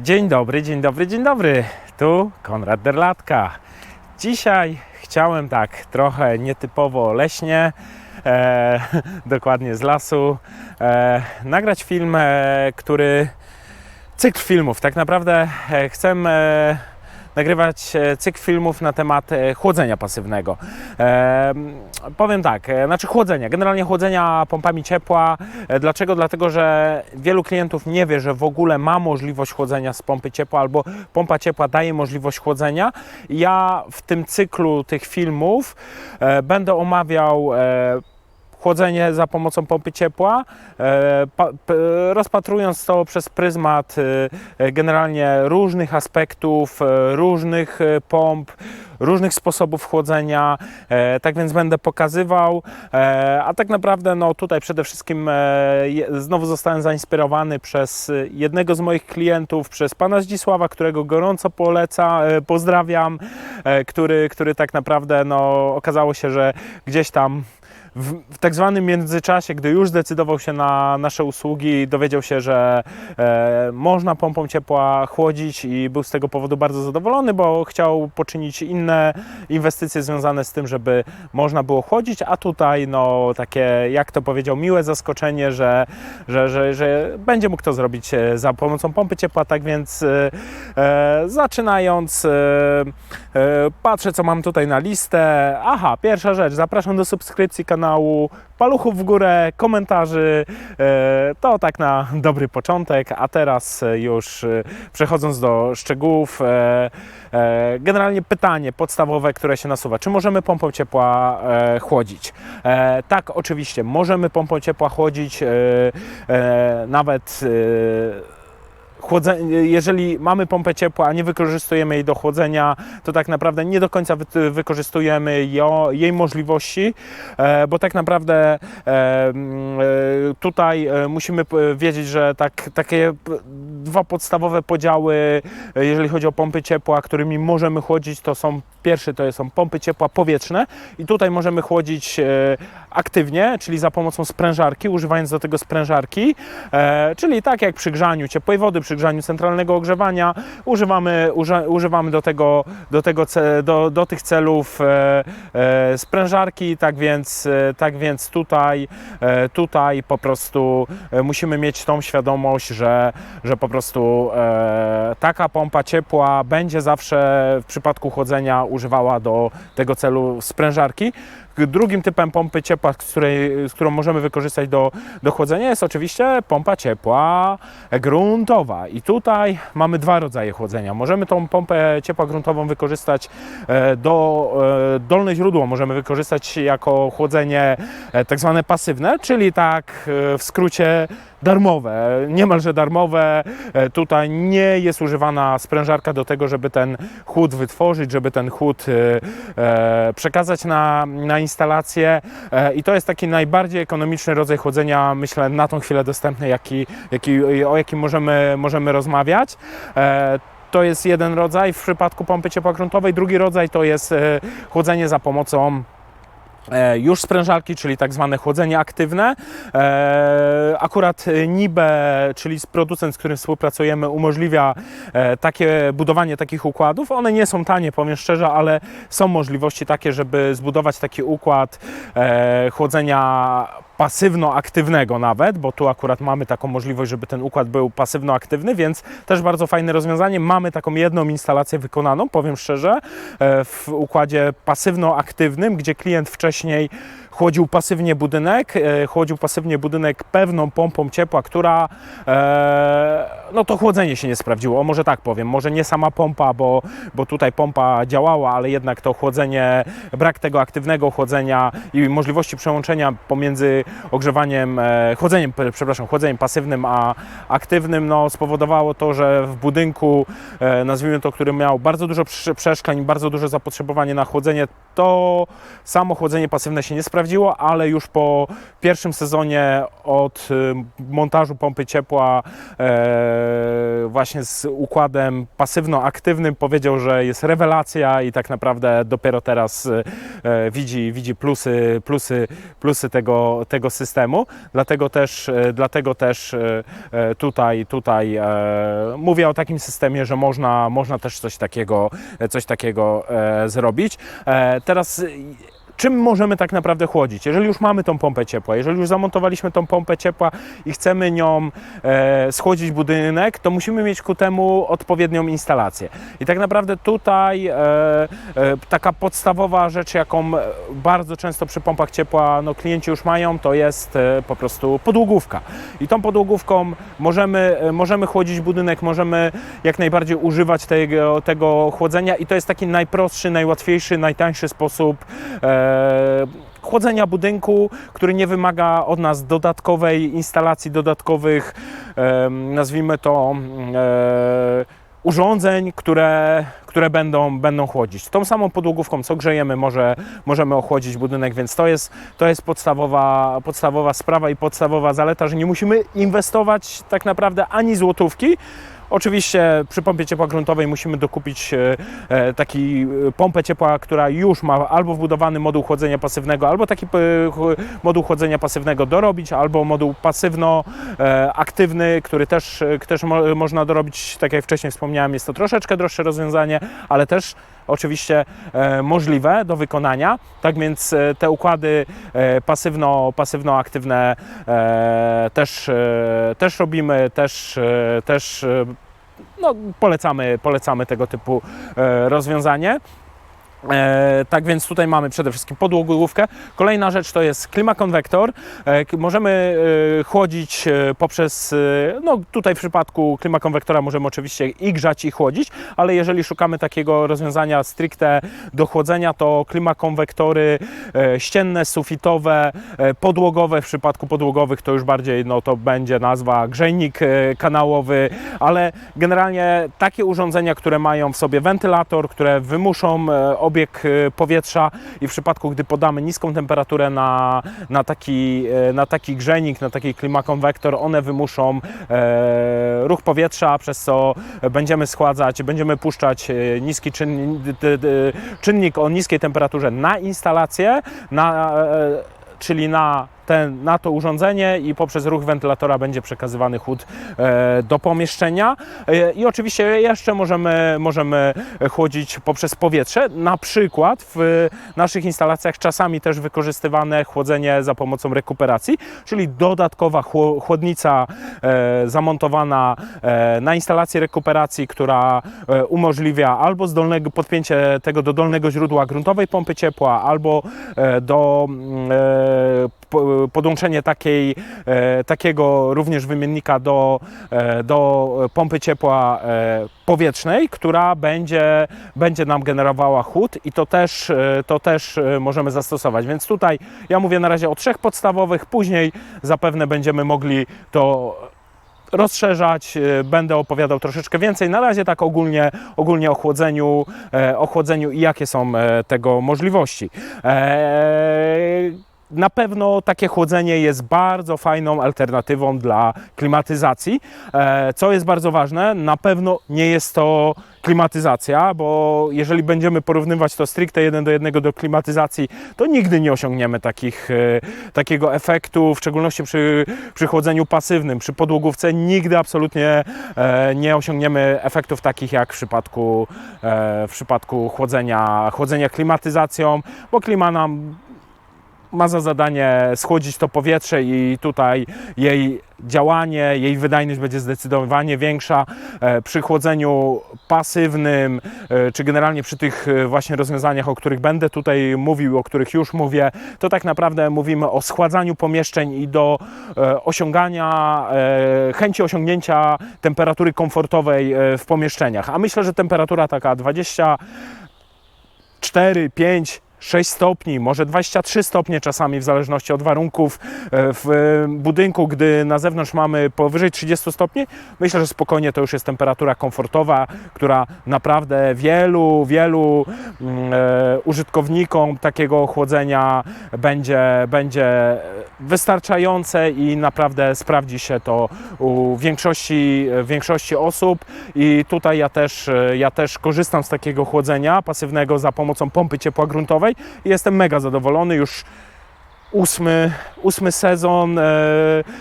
Dzień dobry, dzień dobry, dzień dobry. Tu Konrad Derlatka. Dzisiaj chciałem tak trochę nietypowo leśnie, e, dokładnie z lasu, e, nagrać film, e, który cykl filmów. Tak naprawdę chcę e, nagrywać e, cykl filmów na temat e, chłodzenia pasywnego. E, powiem tak, e, znaczy chłodzenia, generalnie chłodzenia pompami ciepła. Dlaczego? Dlatego, że wielu klientów nie wie, że w ogóle ma możliwość chłodzenia z pompy ciepła albo pompa ciepła daje możliwość chłodzenia. Ja w tym cyklu tych filmów e, będę omawiał e, chłodzenie za pomocą pompy ciepła, e, rozpatrując to przez pryzmat e, e, generalnie różnych aspektów, różnych pomp, różnych sposobów chłodzenia. Tak więc będę pokazywał, a tak naprawdę no tutaj przede wszystkim znowu zostałem zainspirowany przez jednego z moich klientów, przez pana Zdzisława, którego gorąco poleca, pozdrawiam, który, który tak naprawdę no okazało się, że gdzieś tam w, w tak zwanym międzyczasie, gdy już zdecydował się na nasze usługi, dowiedział się, że e, można pompą ciepła chłodzić i był z tego powodu bardzo zadowolony, bo chciał poczynić inne inwestycje związane z tym, żeby można było chłodzić, a tutaj no takie, jak to powiedział, miłe zaskoczenie, że, że, że, że będzie mógł to zrobić e, za pomocą pompy ciepła, tak więc e, e, zaczynając e, e, patrzę co mam tutaj na listę. Aha, pierwsza rzecz, zapraszam do subskrypcji kanału, paluchów w górę, komentarzy. E, To tak na dobry początek, a teraz e, już e, przechodząc do szczegółów, generalnie pytanie podstawowe, które się nasuwa. Czy możemy pompą ciepła chłodzić? Tak, oczywiście, możemy pompą ciepła chłodzić, nawet chłodzenie, jeżeli mamy pompę ciepła, a nie wykorzystujemy jej do chłodzenia, to tak naprawdę nie do końca wy, wykorzystujemy jej możliwości, e, bo tak naprawdę e, e, tutaj musimy wiedzieć, że tak, takie dwa podstawowe podziały, jeżeli chodzi o pompy ciepła, którymi możemy chłodzić, to są pierwszy to są pompy ciepła powietrzne i tutaj możemy chłodzić e, aktywnie, czyli za pomocą sprężarki, używając do tego sprężarki, e, czyli tak jak przy grzaniu ciepłej wody, przy grzaniu centralnego ogrzewania, używamy, używamy do, tego, do, tego do, do tych celów e, sprężarki, tak więc, tak więc tutaj, tutaj po prostu musimy mieć tą świadomość, że, że po prostu taka pompa ciepła będzie zawsze w przypadku chłodzenia używała do tego celu sprężarki. Drugim typem pompy ciepła, z, której, z którą możemy wykorzystać do, do chłodzenia jest oczywiście pompa ciepła gruntowa. I tutaj mamy dwa rodzaje chłodzenia. Możemy tą pompę ciepła gruntową wykorzystać e, do e, dolne źródło, możemy wykorzystać jako chłodzenie e, tak zwane pasywne, czyli tak w skrócie darmowe, niemalże darmowe. Tutaj nie jest używana sprężarka do tego, żeby ten chłód wytworzyć, żeby ten chłód przekazać na, na instalację. E, I to jest taki najbardziej ekonomiczny rodzaj chłodzenia, myślę, na tą chwilę dostępny, jaki, jaki, o jakim możemy, możemy rozmawiać. E, to jest jeden rodzaj w przypadku pompy ciepła gruntowej. Drugi rodzaj to jest e, chłodzenie za pomocą już sprężarki, czyli tak zwane chłodzenie aktywne. E, Akurat Nibe, czyli producent, z którym współpracujemy, umożliwia e, takie budowanie takich układów. One nie są tanie, powiem szczerze, ale są możliwości takie, żeby zbudować taki układ e, chłodzenia pasywno-aktywnego nawet, bo tu akurat mamy taką możliwość, żeby ten układ był pasywno-aktywny, więc też bardzo fajne rozwiązanie. Mamy taką jedną instalację wykonaną, powiem szczerze, e, w układzie pasywno-aktywnym, gdzie klient wcześniej chłodził pasywnie budynek, e, chłodził pasywnie budynek pewną pompą ciepła, która e, no to chłodzenie się nie sprawdziło, o może tak powiem, może nie sama pompa, bo, bo tutaj pompa działała, ale jednak to chłodzenie, brak tego aktywnego chłodzenia i możliwości przełączenia pomiędzy ogrzewaniem, e, chłodzeniem, przepraszam, chłodzeniem pasywnym a aktywnym, no spowodowało to, że w budynku, e, nazwijmy to, który miał bardzo dużo prze- przeszkleń, bardzo duże zapotrzebowanie na chłodzenie, to samo chłodzenie pasywne się nie sprawdziło, ale już po pierwszym sezonie od y, montażu pompy ciepła e, właśnie z układem pasywno-aktywnym powiedział, że jest rewelacja i tak naprawdę dopiero teraz e, widzi, widzi plusy, plusy, plusy tego, tego systemu. Dlatego też, e, dlatego też e, e, tutaj, tutaj mówię o takim systemie, że można, można też coś takiego, coś takiego zrobić. Teraz czym możemy tak naprawdę chłodzić? Jeżeli już mamy tą pompę ciepła, jeżeli już zamontowaliśmy tą pompę ciepła i chcemy nią e, schłodzić budynek, to musimy mieć ku temu odpowiednią instalację. I tak naprawdę tutaj e, e, taka podstawowa rzecz, jaką e, bardzo często przy pompach ciepła no, klienci już mają, to jest e, po prostu podłogówka. I tą podłogówką możemy, e, możemy chłodzić budynek, możemy jak najbardziej używać tego, tego chłodzenia i to jest taki najprostszy, najłatwiejszy, najtańszy sposób e, chłodzenia budynku, który nie wymaga od nas dodatkowej instalacji, dodatkowych, nazwijmy to, urządzeń, które, które będą, będą chłodzić. Tą samą podłogówką, co grzejemy, może, możemy ochłodzić budynek, więc to jest, to jest podstawowa, podstawowa sprawa i podstawowa zaleta, że nie musimy inwestować tak naprawdę ani złotówki, Oczywiście przy pompie ciepła gruntowej musimy dokupić e, e, taki e, pompę ciepła, która już ma albo wbudowany moduł chłodzenia pasywnego, albo taki moduł chłodzenia pasywnego dorobić, albo moduł pasywno-aktywny, który też, też mo, można dorobić, tak jak wcześniej wspomniałem, jest to troszeczkę droższe rozwiązanie, ale też oczywiście możliwe do wykonania. Tak więc te układy pasywno, pasywno-aktywne też, też robimy, też, też no, polecamy, polecamy tego typu e, rozwiązanie. E, tak więc tutaj mamy przede wszystkim podłogówkę. Kolejna rzecz to jest klimakonwektor. E, możemy e, chłodzić poprzez, no tutaj w przypadku klimakonwektora możemy oczywiście i grzać i chłodzić, ale jeżeli szukamy takiego rozwiązania stricte do chłodzenia, to klimakonwektory ścienne, sufitowe, podłogowe. W przypadku podłogowych to już bardziej no to będzie nazwa grzejnik kanałowy, ale generalnie takie urządzenia, które mają w sobie wentylator, które wymuszą e, obieg e, powietrza i w przypadku, gdy podamy niską temperaturę na, na, taki, e, na taki grzejnik, na taki klimakonwektor, one wymuszą e, ruch powietrza, przez co będziemy schładzać, będziemy puszczać e, niski czynnik, czynnik o niskiej temperaturze na instalację, na, e, czyli na, ten, na to urządzenie i poprzez ruch wentylatora będzie przekazywany chłód e, do pomieszczenia. E, I oczywiście jeszcze możemy, możemy chłodzić poprzez powietrze. Na przykład w naszych instalacjach czasami też wykorzystywane chłodzenie za pomocą rekuperacji, czyli dodatkowa chło- chłodnica e, zamontowana na instalację rekuperacji, która umożliwia albo z dolnego podpięcie tego do dolnego źródła gruntowej pompy ciepła, albo do mm, podłączenie takiej, e, takiego również wymiennika do, e, do pompy ciepła e, powietrznej, która będzie, będzie nam generowała chłód i to też, to też możemy zastosować. Więc tutaj ja mówię na razie o trzech podstawowych, później zapewne będziemy mogli to rozszerzać, będę opowiadał troszeczkę więcej. Na razie tak ogólnie, ogólnie o chłodzeniu, o chłodzeniu i jakie są tego możliwości. Na pewno takie chłodzenie jest bardzo fajną alternatywą dla klimatyzacji. E, Co jest bardzo ważne, na pewno nie jest to klimatyzacja, bo jeżeli będziemy porównywać to stricte jeden do jednego do klimatyzacji, to nigdy nie osiągniemy takich, e, takiego efektu, w szczególności przy, przy chłodzeniu pasywnym, przy podłogówce nigdy absolutnie e, nie osiągniemy efektów takich jak w przypadku, w przypadku chłodzenia, chłodzenia klimatyzacją, bo klima nam ma za zadanie schłodzić to powietrze i tutaj jej działanie, jej wydajność będzie zdecydowanie większa. E, Przy chłodzeniu pasywnym, e, czy generalnie przy tych e, właśnie rozwiązaniach, o których będę tutaj mówił, o których już mówię, to tak naprawdę mówimy o schładzaniu pomieszczeń i do osiągania, chęci osiągnięcia temperatury komfortowej w pomieszczeniach. A myślę, że temperatura taka 20 4, 5 6 stopni, może 23 stopnie czasami, w zależności od warunków. E, W e, budynku, gdy na zewnątrz mamy powyżej 30 stopni, myślę, że spokojnie to już jest temperatura komfortowa, która naprawdę wielu, wielu mm, e, użytkownikom takiego chłodzenia będzie, będzie wystarczające i naprawdę sprawdzi się to u większości, większości osób. I tutaj ja też, ja też korzystam z takiego chłodzenia pasywnego za pomocą pompy ciepła gruntowej jestem mega zadowolony już ósmy, ósmy sezon e,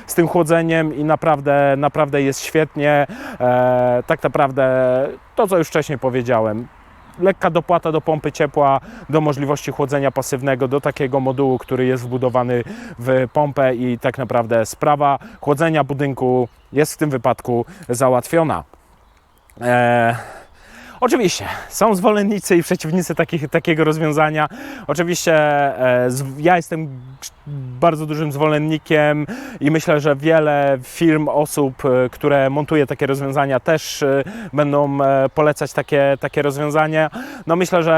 z tym chłodzeniem i naprawdę, naprawdę jest świetnie. E, tak naprawdę to, co już wcześniej powiedziałem. Lekka dopłata do pompy ciepła, do możliwości chłodzenia pasywnego, do takiego modułu, który jest wbudowany w pompę i tak naprawdę sprawa chłodzenia budynku jest w tym wypadku załatwiona. E, Oczywiście, są zwolennicy i przeciwnicy takich, takiego rozwiązania. Oczywiście e, ja jestem bardzo dużym zwolennikiem i myślę, że wiele firm, osób, e, które montuje takie rozwiązania też e, będą e, polecać takie, takie rozwiązania. No myślę, że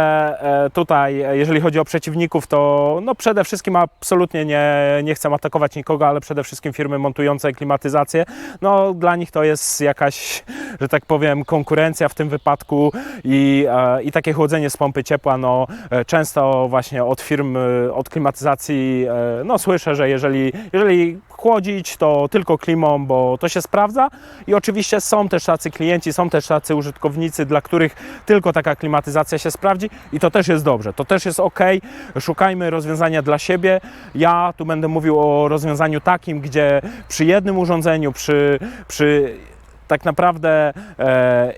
e, tutaj, e, jeżeli chodzi o przeciwników, to no przede wszystkim absolutnie nie, nie chcę atakować nikogo, ale przede wszystkim firmy montujące klimatyzację. No dla nich to jest jakaś, że tak powiem, konkurencja w tym wypadku i, e, i takie chłodzenie z pompy ciepła, no e, często właśnie od firm, e, od klimatyzacji, no słyszę, że jeżeli, jeżeli chłodzić, to tylko klimą, bo to się sprawdza i oczywiście są też tacy klienci, są też tacy użytkownicy, dla których tylko taka klimatyzacja się sprawdzi i to też jest dobrze, to też jest ok. Szukajmy rozwiązania dla siebie. Ja tu będę mówił o rozwiązaniu takim, gdzie przy jednym urządzeniu, przy, przy tak naprawdę e,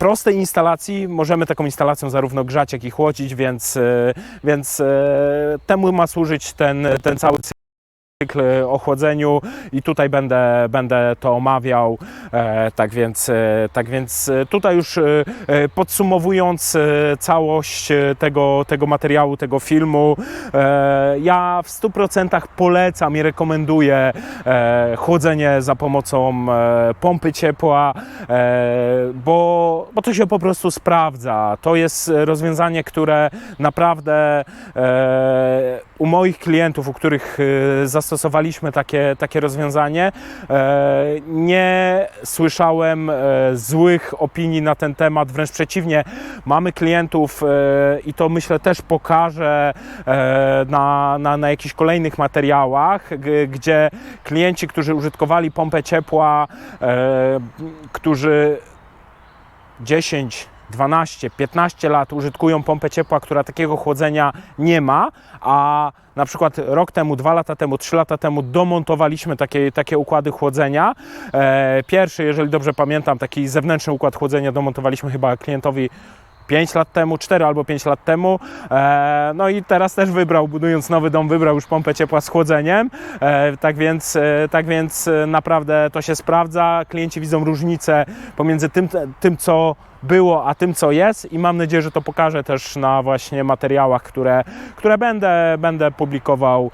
prostej instalacji możemy taką instalacją zarówno grzać, jak i chłodzić, więc, e, więc e, temu ma służyć ten, ten cały cykl o chłodzeniu i tutaj będę, będę to omawiał. E, tak, więc, e, tak więc e, tutaj już e, e, podsumowując e, całość e, tego, tego materiału, tego filmu, e, ja w 100% polecam i rekomenduję e, chłodzenie za pomocą e, pompy ciepła, e, bo, bo to się po prostu sprawdza. To jest rozwiązanie, które naprawdę e, u moich klientów, u których e, zastosowaliśmy takie, takie rozwiązanie, e, nie słyszałem e, złych opinii na ten temat, wręcz przeciwnie, mamy klientów i to myślę też pokażę na, na, na jakichś kolejnych materiałach, gdzie klienci, którzy użytkowali pompę ciepła, którzy 10, 12, 15 lat użytkują pompę ciepła, która takiego chłodzenia nie ma, a na przykład rok temu, dwa lata temu, trzy lata temu domontowaliśmy takie, takie układy chłodzenia. E, pierwszy, jeżeli dobrze pamiętam, taki zewnętrzny układ chłodzenia domontowaliśmy chyba klientowi 5 lat temu, 4 albo 5 lat temu. E, no i teraz też wybrał, budując nowy dom, wybrał już pompę ciepła z chłodzeniem. E, tak, więc, e, tak więc naprawdę to się sprawdza. Klienci widzą różnicę pomiędzy tym, tym co było, a tym, co jest i mam nadzieję, że to pokażę też na właśnie materiałach, które, które będę, będę publikował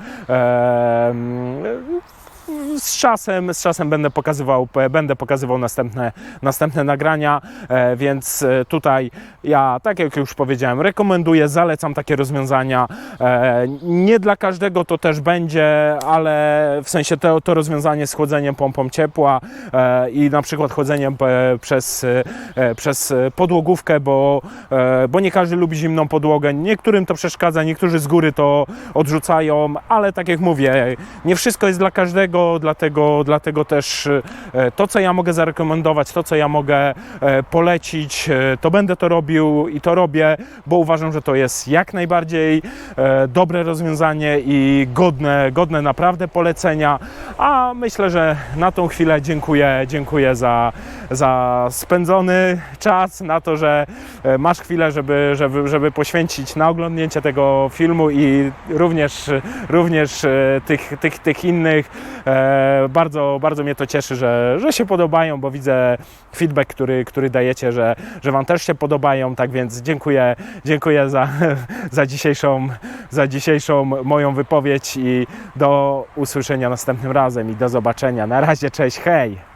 z czasem, z czasem będę pokazywał, będę pokazywał następne, następne nagrania, e, więc e, tutaj ja, tak jak już powiedziałem, rekomenduję, zalecam takie rozwiązania. E, Nie dla każdego to też będzie, ale w sensie to, to rozwiązanie z chłodzeniem pompą ciepła i na przykład chłodzeniem przez, przez podłogówkę, bo, bo nie każdy lubi zimną podłogę. Niektórym to przeszkadza, niektórzy z góry to odrzucają, ale tak jak mówię, nie wszystko jest dla każdego, dlatego, dlatego też e, to, co ja mogę zarekomendować, to, co ja mogę e, polecić, e, to będę to robił i to robię, bo uważam, że to jest jak najbardziej dobre rozwiązanie i godne, godne naprawdę polecenia. A myślę, że na tą chwilę dziękuję, dziękuję za, za spędzony czas, na to, że masz chwilę, żeby, żeby, żeby poświęcić na oglądnięcie tego filmu i również, również tych, tych, tych innych. E, Bardzo, bardzo mnie to cieszy, że, że się podobają, bo widzę feedback, który, który dajecie, że, że Wam też się podobają. Tak więc dziękuję, dziękuję za, za, dzisiejszą, za dzisiejszą moją wypowiedź i do usłyszenia następnym razem i do zobaczenia. Na razie, cześć, hej!